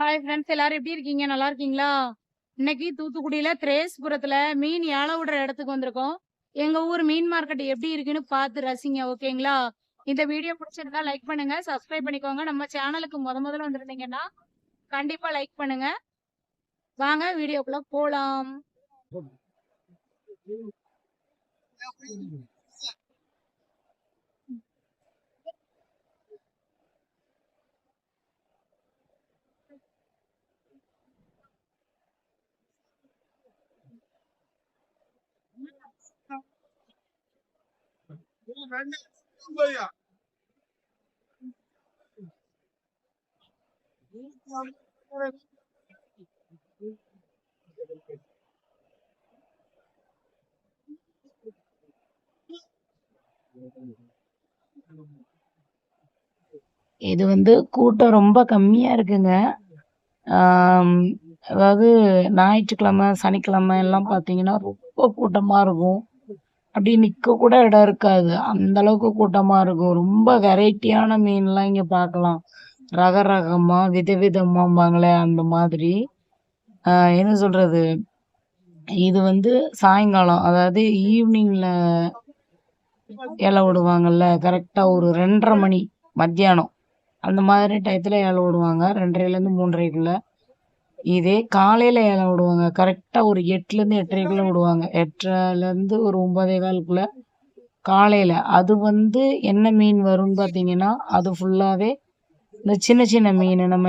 Hi friends எல்லாரும் எப்படி இருக்கீங்க? நல்லா இருக்கீங்களா? இன்னைக்கு தூத்துக்குடியில திரேஸ்புரத்துல மீன் ஏழை விடுற இடத்துக்கு வந்திருக்கோம். எங்க ஊர் மீன் மார்க்கெட் எப்படி இருக்குன்னு பார்த்து ரசிங்க ஓகேங்களா? இந்த வீடியோ பிடிச்சிருந்தா லைக் பண்ணுங்க சப்ஸ்கிரைப் பண்ணிக்கோங்க. நம்ம சேனலுக்கு முத முதல்ல வந்திருந்தீங்கன்னா கண்டிப்பா லைக் பண்ணுங்க. வாங்க வீடியோக்குள்ள போலாம். இது வந்து கூட்டம் ரொம்ப கம்மியா இருக்குங்க. அதாவது ஞாயிற்றுக்கிழமை, சனிக்கிழமை எல்லாம் பார்த்தீங்கன்னா, ரொம்ப கூட்டமா இருக்கும். அப்படியே நிக்க கூட இடம் இருக்காது. அந்த அளவுக்கு கூட்டமா இருக்கும். ரொம்ப வெரைட்டியான மீன்லாம் இங்க பார்க்கலாம். ரக ரகமா, விதவிதமாம்பாங்களே அந்த மாதிரி. என்ன சொல்றது? இது வந்து சாயங்காலம், அதாவது ஈவினிங்கில் இலை விடுவாங்கல்ல, கரெக்டாக ஒரு 2:30 மணி மத்தியானம். அந்த மாதிரி டயத்தில் இலை விடுவாங்க. 2:30லேருந்து 3:30க்குள்ள. இதே காலையில் ஏழை விடுவாங்க. கரெக்டாக ஒரு 8லேருந்து 8:30க்குள்ள விடுவாங்க. 8:30லேருந்து ஒரு 9:15க்குள்ள காலையில் அது வந்து என்ன மீன் வரும்னு பார்த்தீங்கன்னா, அது ஃபுல்லாகவே இந்த சின்ன சின்ன மீன் நம்ம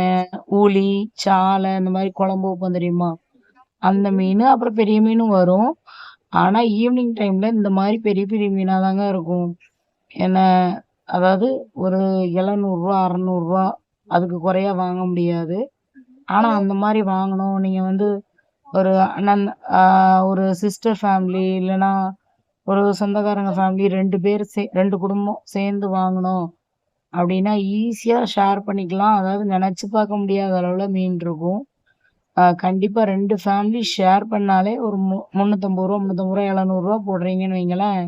ஊளி, சாலை இந்த மாதிரி குழம்பு வைப்போம் தெரியுமா? அந்த மீன் அப்புறம் பெரிய மீனும் வரும். ஆனால் ஈவினிங் டைமில் இந்த மாதிரி பெரிய பெரிய மீனாக தாங்க இருக்கும். ஏன்னா அதாவது ஒரு ரூ. 700 ரூ. 600 அதுக்கு குறையா வாங்க முடியாது. ஆனா அந்த மாரி வாங்கணும். நீங்க வந்து ஒரு அண்ணன் ஒரு சிஸ்டர் ஃபேமிலி இல்லன்னா, ஒரு சொந்தக்காரங்க ஃபேமிலி 2 பேர் சே 2 குடும்பம் சேர்ந்து வாங்கணும். அப்படின்னா ஈஸியா ஷேர் பண்ணிக்கலாம். அதாவது நெனச்சு பார்க்க முடியாத அளவுல மீன் இருக்கும். ஆ கண்டிப்பா 2 ஃபேமிலி ஷேர் பண்ணாலே ஒரு மு ரூ. 350 ரூ. 350 ரூ. 700 போடுறீங்கன்னு வைங்களேன்,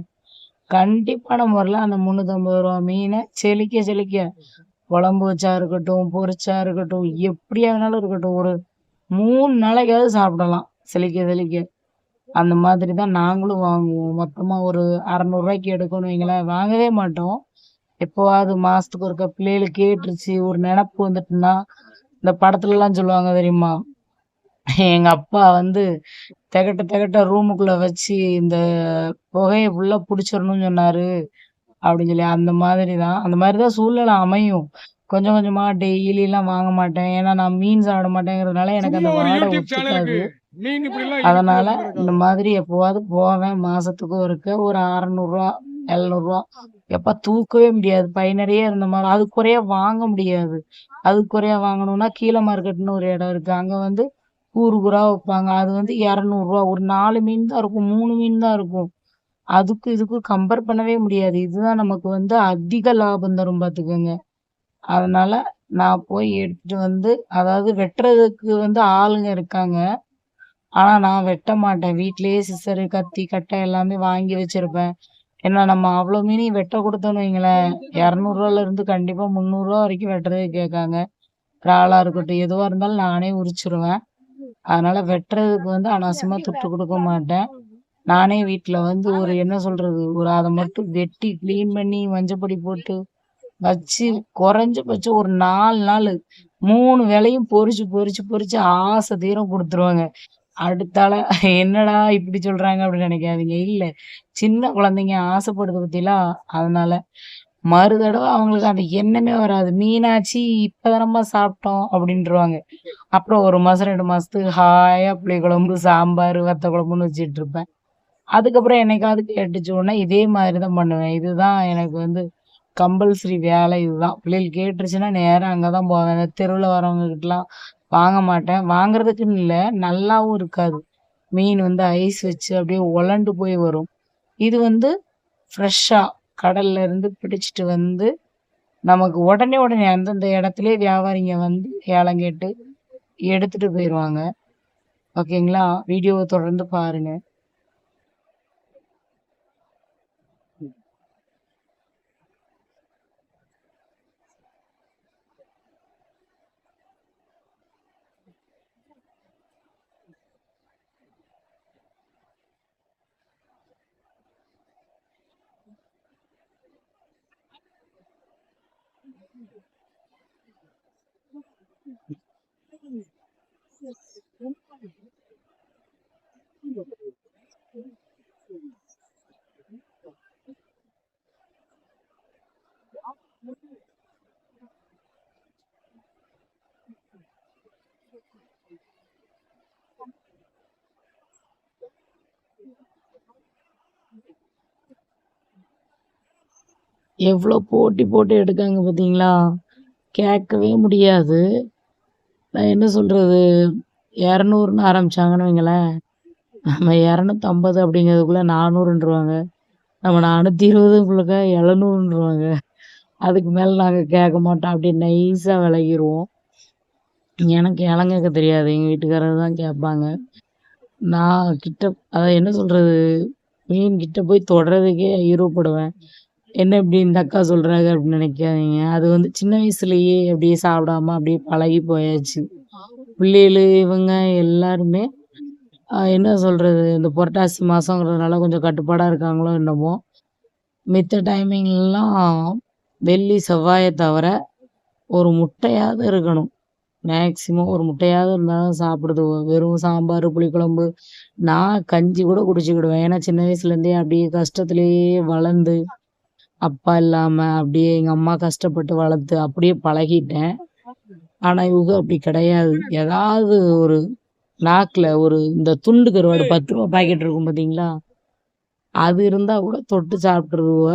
கண்டிப்பான முறையில அந்த ரூ. 350 மீன செழிக்க செழிக்க குழம்பு வச்சா இருக்கட்டும், பொரிச்சா இருக்கட்டும், எப்படியா வேணாலும் இருக்கட்டும். ஒரு மூணு நாளைக்காவது சாப்பிடலாம். செழிக்க செழிக்க. அந்த மாதிரி தான் நாங்களும் வாங்குவோம். மொத்தமா ஒரு ரூ. 600 எடுக்கோன்னு வைங்களேன், வாங்கவே மாட்டோம். எப்போவாவது மாதத்துக்கு ஒருக்கா பிள்ளைகளுக்கு கேட்டுருச்சு, ஒரு நினப்பு வந்துட்டுன்னா, இந்த படத்துலலாம் சொல்லுவாங்க தெரியுமா? எங்க அப்பா வந்து திகட்ட திகட்ட ரூமுக்குள்ள வச்சு இந்த புகையை ஃபுல்லா பிடிச்சிடணும்னு சொன்னாரு. அப்படின்னு சொல்லி அந்த மாதிரி தான். அந்த மாரி தான் சூழ்நிலை அமையும். கொஞ்சம் கொஞ்சமா டெய்லிலாம் வாங்க மாட்டேன். ஏன்னா நான் மீன் சாப்பிட மாட்டேங்கிறதுனால எனக்கு அந்த வாடை ஒத்துக்காது. அதனால இந்த. மாதிரி எப்போவாவது போவேன். மாசத்துக்கு ஒருக்க ஒரு ரூ. 600 ரூ. 700 எப்பா தூக்கவே முடியாது. பை நெறைய இருந்த மாரி அது குறைய வாங்க முடியாது. அது குறைய வாங்கணும்னா கீழ மார்க்கெட்ன்னு ஒரு இடம் இருக்கு. அங்க வந்து கூறு கூறா விப்பாங்க. அது வந்து. 200 ஒரு 4 மீன் தான் இருக்கும். 3 மீன் தான் இருக்கும். அதுக்கும் இதுக்கும் கம்பேர் பண்ணவே முடியாது. இதுதான் நமக்கு வந்து அதிக லாபம் தரும் பார்த்துக்கோங்க அதனால நான் போய் எடுத்துட்டு வந்து அதாவது வெட்டுறதுக்கு வந்து ஆளுங்க இருக்காங்க. ஆனா நான் வெட்ட மாட்டேன். வீட்லயே சிசரு, கத்தி, கட்டை எல்லாமே வாங்கி வச்சிருப்பேன். ஏன்னா நம்ம அவ்வளோ மீனையும் வெட்ட கொடுத்தோன்னு வைங்களேன், இரநூறுவால இருந்து கண்டிப்பா ரூ. 300 வரைக்கும் வெட்டுறது கேட்காங்க. இறாலா இருக்கட்டும், எதுவா இருந்தாலும் நானே உரிச்சிருவேன் அதனால வெட்டுறதுக்கு வந்து அனாவசியமா துட்டு கொடுக்க மாட்டேன். நானே வீட்ல வந்து ஒரு என்ன சொல்றது? ஒரு அத மட்டும் வெட்டி கிளீன் பண்ணி மஞ்சப்பொடி போட்டு வச்சு குறைஞ்சபட்சம் ஒரு 4 நாளு 3 வேளையும் பொரிச்சு, பொரிச்சு, பொரிச்சு ஆசை தீர குடுத்துருவேங்க. அடுத்தால என்னடா இப்படி சொல்றாங்க அப்படின்னு நெனைக்காதீங்க. இல்ல சின்ன குழந்தைங்க ஆசைப்படுது பாத்தீங்களா? அதனால. மறு தடவ அவங்களுக்கு அந்த எண்ணமே வராது. மீனாட்சி இப்ப தானம்மா சாப்பிட்டோம் அப்படின்ருவாங்க. அப்புறம் 1 மாசம் 2 மாசத்துக்கு ஹாயா புளிக்குழம்பு, சாம்பார், வத்த குழம்புன்னு வச்சுட்டு இருப்பேன். அதுக்கப்புறம் என்னைக்காவது கேட்டுச்சுன்னா இதே மாதிரி தான் பண்ணுவேன். இதுதான் எனக்கு வந்து கம்பல்சரி வேலை இதுதான். பிள்ளைகள் கேட்டுருச்சுன்னா நேராக அங்கே தான் போவேன். இந்த தெருவில் வரவங்கக்கிட்டலாம் வாங்க மாட்டேன். வாங்குறதுக்குன்னு இல்லை நல்லாவும் இருக்காது. மீன் வந்து ஐஸ் வச்சு அப்படியே உலண்டு போய் வரும். இது வந்து ஃப்ரெஷ்ஷாக கடல்ல இருந்து பிடிச்சிட்டு வந்து, நமக்கு உடனே உடனே அந்தந்த இடத்திலேயே வியாபாரிங்க வந்து ஏலம் கேட்டு எடுத்துட்டு போயிடுவாங்க ஓகேங்களா? வீடியோவை தொடர்ந்து பாருங்கள் எவ்வளோ போட்டி போட்டு எடுக்காங்க பார்த்தீங்களா கேட்கவே முடியாது. நான் என்ன சொல்கிறது இரநூறுன்னு ஆரம்பித்தாங்கன்னு வைங்களேன். நம்ம இரநூத்தம்பது அப்படிங்கிறதுக்குள்ளே நானூறுன்றவாங்க. நம்ம நானூற்றி இருபதுக்குள்ளக்க எழுநூறுன்றவாங்க. அதுக்கு மேலே நாங்கள் கேட்க மாட்டோம். அப்படி நைஸாக விலகிருவோம். எனக்கு இளம் கேட்க தெரியாது. எங்கள் வீட்டுக்காரர் தான் கேட்பாங்க. நான் கிட்ட அதை என்ன சொல்கிறது மீன் கிட்ட போய் தொடுறதுக்கே ஐயப்படுவேன் என்ன இப்படி இந்த அக்கா சொல்கிறாங்க அப்படின்னு நினைக்காதீங்க. அது வந்து சின்ன வயசுலேயே அப்படியே சாப்பிடாம அப்படியே பழகி போயாச்சு. பிள்ளைகள் இவங்க எல்லாருமே என்ன சொல்கிறது இந்த புரட்டாசி மாதங்கிறதுனால கொஞ்சம் கட்டுப்பாடாக இருக்காங்களோ என்னமோ. மித்த டைமிங்லாம் வெள்ளி செவ்வாயை தவிர ஒரு முட்டையாவது இருக்கணும். மேக்ஸிமம் ஒரு முட்டையாவது இருந்தால் தான் சாப்பிடுது வெறும் சாம்பார் புளிக்குழம்பு நான் கஞ்சி கூட குடிச்சிக்கிடுவேன். ஏன்னா சின்ன வயசுலேருந்தே அப்படியே கஷ்டத்துலேயே வளர்ந்து அப்பா இல்லாமல் அப்படியே எங்கள் அம்மா கஷ்டப்பட்டு வளர்த்து அப்படியே பழகிட்டேன். ஆனால் இவங்க அப்படி கிடையாது. ஏதாவது ஒரு நாக்கில் ஒரு இந்த துண்டு கருவாடு பத்து ரூபா பாக்கெட் இருக்கும் பார்த்தீங்களா அது இருந்தால் கூட தொட்டு சாப்பிட்ருவ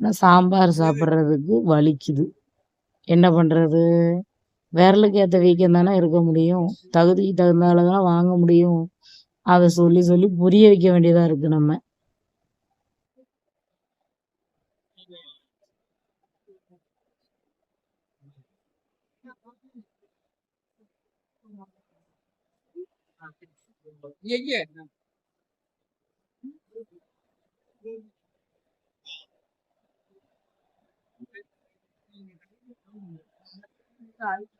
ஆனால் சாம்பார் சாப்பிட்றதுக்கு வலிக்குது. என்ன பண்ணுறது விரலுக்கு ஏற்ற வீக்கம் தானே இருக்க முடியும். தகுதிக்கு தகுந்தால தான் வாங்க முடியும். அதை சொல்லி சொல்லி புரிய வைக்க வேண்டியதாக இருக்குது நம்ம. yeah yeah Sorry.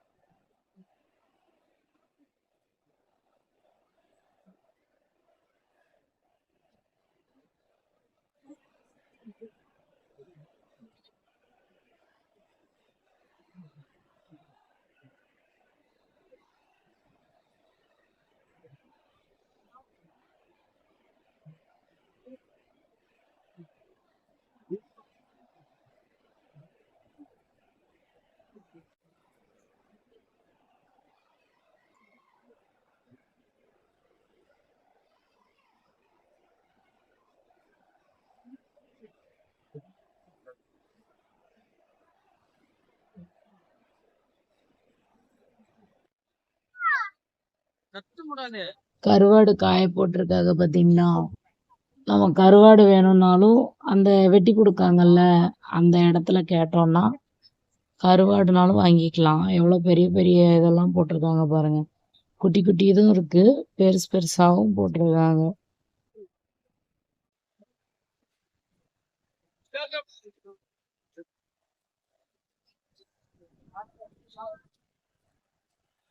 கருவாடு காய போட்டிருக்காங்க பார்த்தீங்களா நம்ம கருவாடு வேணும்னாலும் அந்த வெட்டி கொடுக்காங்கல்ல அந்த இடத்துல கேட்டோம்னா கருவாடுனாலும் வாங்கிக்கலாம். எவ்வளோ பெரிய பெரிய இதெல்லாம் போட்டிருக்காங்க பாருங்க. குட்டி குட்டி இதுவும் இருக்கு பெருசு பெருசாகவும் போட்டிருக்காங்க.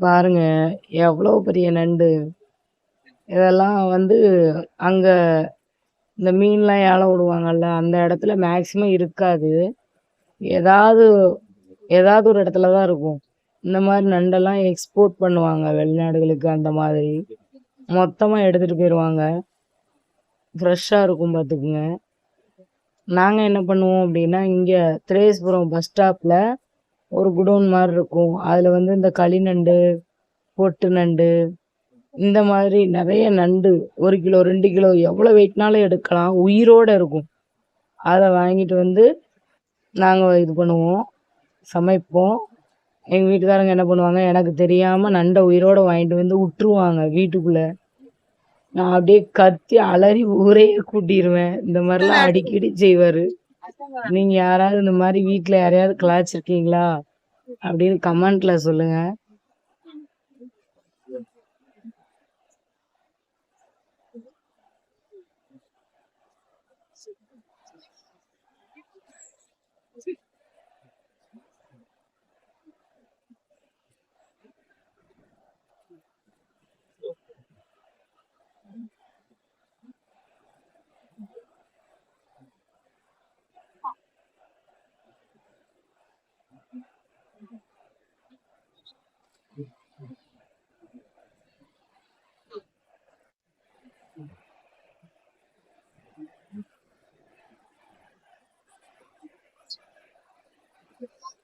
பாருங்க எவ்வளோ பெரிய நண்டு. இதெல்லாம் வந்து அங்கே இந்த மீன்லாம் ஏலம் விடுவாங்கல்ல அந்த இடத்துல மேக்சிமம் இருக்காது. ஏதாவது ஏதாவது ஒரு இடத்துல தான் இருக்கும். இந்த மாதிரி நண்டெல்லாம் எக்ஸ்போர்ட் பண்ணுவாங்க வெளிநாடுகளுக்கு அந்த மாதிரி. மொத்தமாக எடுத்துகிட்டு போயிடுவாங்க ஃப்ரெஷ்ஷாக இருக்கும் பார்த்துக்குங்க நாங்கள் என்ன பண்ணுவோம் அப்படின்னா இங்கே திரேஸ்புரம் பஸ் ஸ்டாப்பில் ஒரு குடோன் மாதிரி இருக்கும். அதில் வந்து இந்த களிநண்டு பொட்டு நண்டு இந்த மாதிரி நிறைய நண்டு ஒரு கிலோ ரெண்டு கிலோ எவ்வளோ வெயிட்னாலும் எடுக்கலாம். உயிரோடு இருக்கும். அதை வாங்கிட்டு வந்து நாங்கள் இது பண்ணுவோம் சமைப்போம். எங்கள் வீட்டுக்காரங்க என்ன பண்ணுவாங்க எனக்கு தெரியாமல் நண்டை உயிரோடு வாங்கிட்டு வந்து விட்டுருவாங்க வீட்டுக்குள்ளே. நான் அப்படியே கத்தி அலறி ஊரையே கூட்டிடுவேன் இந்த மாதிரிலாம் அடிக்கடி செய்வார். நீங்கள் யாராவது இந்த மாதிரி வீட்டில் யாரையாவது கலாச்சிருக்கீங்களா அப்படின்னு கமெண்ட்ல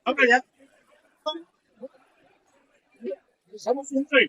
Okay, yeah. Somos un rey.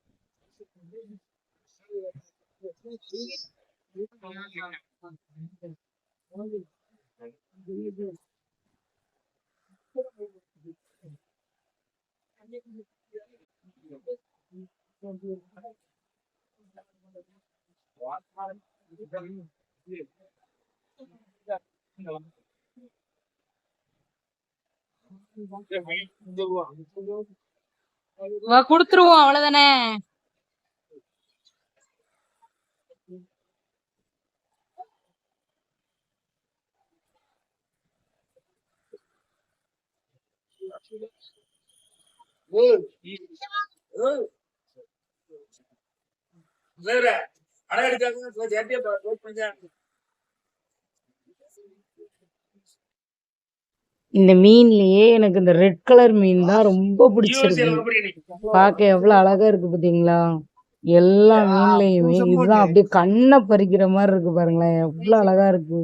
குடுத்துருவோம் அவ்வளவுதானே? இந்த மீன்லயே எனக்கு இந்த ரெட் கலர் மீன் தான் ரொம்ப பிடிச்சிருக்கு. பார்க்க எவ்வளவு அழகா இருக்கு பாத்தீங்களா? எல்லா மீன்லயுமே இதுதான் அப்படியே கண்ணை பறிக்கிற மாதிரி இருக்கு பாருங்களேன். எவ்வளவு அழகா இருக்கு.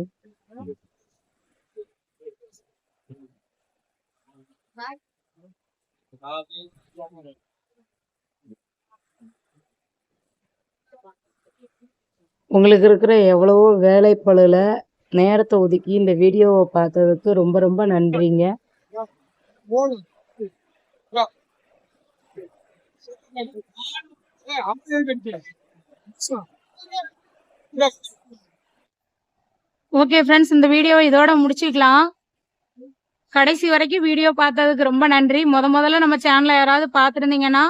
உங்களுக்கு இருக்கிற எவ்வளவோ வேலைப்பழுல நேரத்தை ஒதுக்கி இந்த வீடியோவை பார்த்ததுக்கு ரொம்ப ரொம்ப நன்றிங்க. ஓகே ஃப்ரெண்ட்ஸ் இந்த வீடியோ இதோட முடிச்சுக்கலாம். கடைசி வரைக்கும் வீடியோ பார்த்ததுக்கு ரொம்ப நன்றி. முத முதல்ல நம்ம சேனலை யாராவது பார்த்துருந்தீங்கன்னா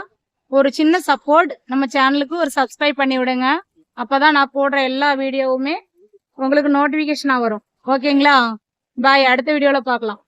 ஒரு சின்ன சப்போர்ட் நம்ம சேனலுக்கு ஒரு சப்ஸ்கிரைப் பண்ணி விடுங்க. அப்பதான் நான் போடுற எல்லா வீடியோவுமே உங்களுக்கு நோட்டிஃபிகேஷனாக வரும். ஓகேங்களா பாய் அடுத்த வீடியோவில் பார்க்கலாம்.